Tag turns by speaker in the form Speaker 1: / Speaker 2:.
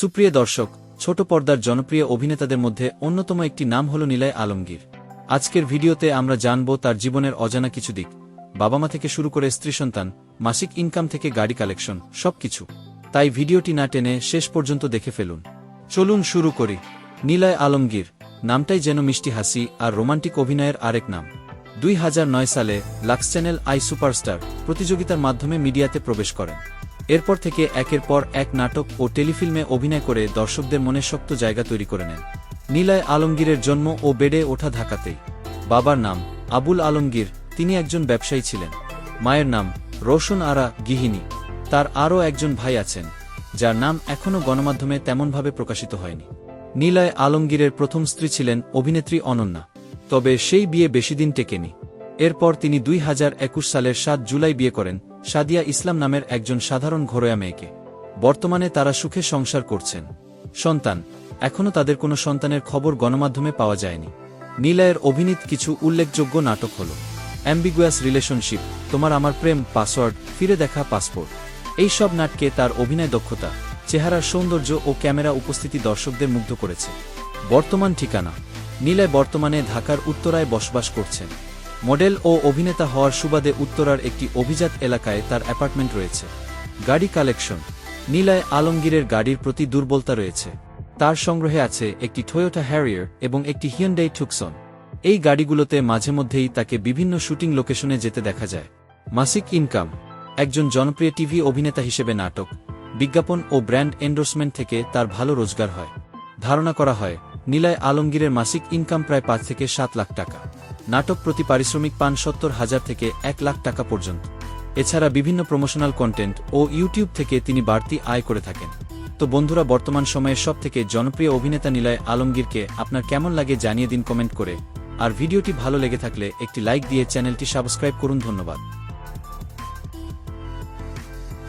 Speaker 1: সুপ্রিয় দর্শক, ছোট পর্দার জনপ্রিয় অভিনেতাদের মধ্যে অন্যতম একটি নাম হল নীলায় আলমগীর। আজকের ভিডিওতে আমরা জানব তার জীবনের অজানা কিছু দিক। বাবা মা থেকে শুরু করে স্ত্রী সন্তান, মাসিক ইনকাম থেকে গাড়ি কালেকশন, সবকিছু। তাই ভিডিওটি না টেনে শেষ পর্যন্ত দেখে ফেলুন। চলুন শুরু করি। নীলায় আলমগীর, নামটাই যেন মিষ্টি হাসি আর রোমান্টিক অভিনয়ের আরেক নাম। দুই হাজার নয় সালে লাক্স চ্যানেল আই সুপারস্টার প্রতিযোগিতার মাধ্যমে মিডিয়াতে প্রবেশ করেন। এরপর থেকে একের পর এক নাটক ও টেলিফিল্মে অভিনয় করে দর্শকদের মনে শক্ত জায়গা তৈরি করে নেন। নীলায় আলমগীরের জন্ম ও বেড়ে ওঠা ঢাকাতেই। বাবার নাম আবুল আলমগীর, তিনি একজন ব্যবসায়ী ছিলেন। মায়ের নাম রোশন আরা গিহিনী। তার আরও একজন ভাই আছেন, যার নাম এখনও গণমাধ্যমে তেমনভাবে প্রকাশিত হয়নি। নীলয় আলমগীরের প্রথম স্ত্রী ছিলেন অভিনেত্রী অনন্যা, তবে সেই বিয়ে বেশিদিন টেকেনি। এরপর তিনি দুই হাজার একুশ সালের সাত জুলাই বিয়ে করেন সাদিয়া ইসলাম নামের একজন সাধারণ ঘরোয়া মেয়েকে। বর্তমানে তারা সুখে সংসার করছেন। সন্তান। এখনও তাদের কোনো সন্তানের খবর গণমাধ্যমে পাওয়া যায়নি। নীলায়ের অভিনীত কিছু উল্লেখযোগ্য নাটক হল, অ্যাম্বিগুয়াস রিলেশনশিপ, তোমার আমার প্রেম, পাসওয়ার্ড, ফিরে দেখা, পাসপোর্ট। এই সব নাটকে তার অভিনয় দক্ষতা, চেহারার সৌন্দর্য ও ক্যামেরা উপস্থিতি দর্শকদের মুগ্ধ করেছে। বর্তমান ঠিকানা। নীলায় বর্তমানে ঢাকার উত্তরায় বসবাস করছেন। মডেল ও অভিনেতা হওয়ার সুবাদে উত্তরার একটি অভিজাত এলাকায় তার অ্যাপার্টমেন্ট রয়েছে। গাড়ি কালেকশন। নীলায় আলমগীরের গাড়ির প্রতি দুর্বলতা রয়েছে। তার সংগ্রহে আছে একটি টয়োটা হ্যারিয়ার এবং একটি হিয়ন্ডাই টুকসন এই গাড়িগুলোতে মাঝে মধ্যেই তাকে বিভিন্ন শুটিং লোকেশনে যেতে দেখা যায়। মাসিক ইনকাম। একজন জনপ্রিয় টিভি অভিনেতা হিসেবে নাটক। বিজ্ঞাপন ও ব্র্যান্ড এন্ডোর্সমেন্ট থেকে তার ভালো রোজগার হয়। ধারণা করা হয়, নীলায় আলমগীরের মাসিক ইনকাম প্রায় পাঁচ থেকে সাত লাখ টাকা। নাটক প্রতি পারিশ্রমিক পান সত্তর হাজার থেকে এক লাখ টাকা পর্যন্ত। এছাড়া বিভিন্ন প্রমোশনাল কন্টেন্ট ও ইউটিউব থেকে তিনি বাড়তি আয় করে থাকেন। তো বন্ধুরা, বর্তমান সময়ে সব থেকে জনপ্রিয় অভিনেতা নিলয় আলমগীরকে আপনার কেমন লাগে জানিয়ে দিন কমেন্ট করে। আর ভিডিওটি ভালো লেগে থাকলে একটি লাইক দিয়ে চ্যানেলটি সাবস্ক্রাইব করুন, ধন্যবাদ।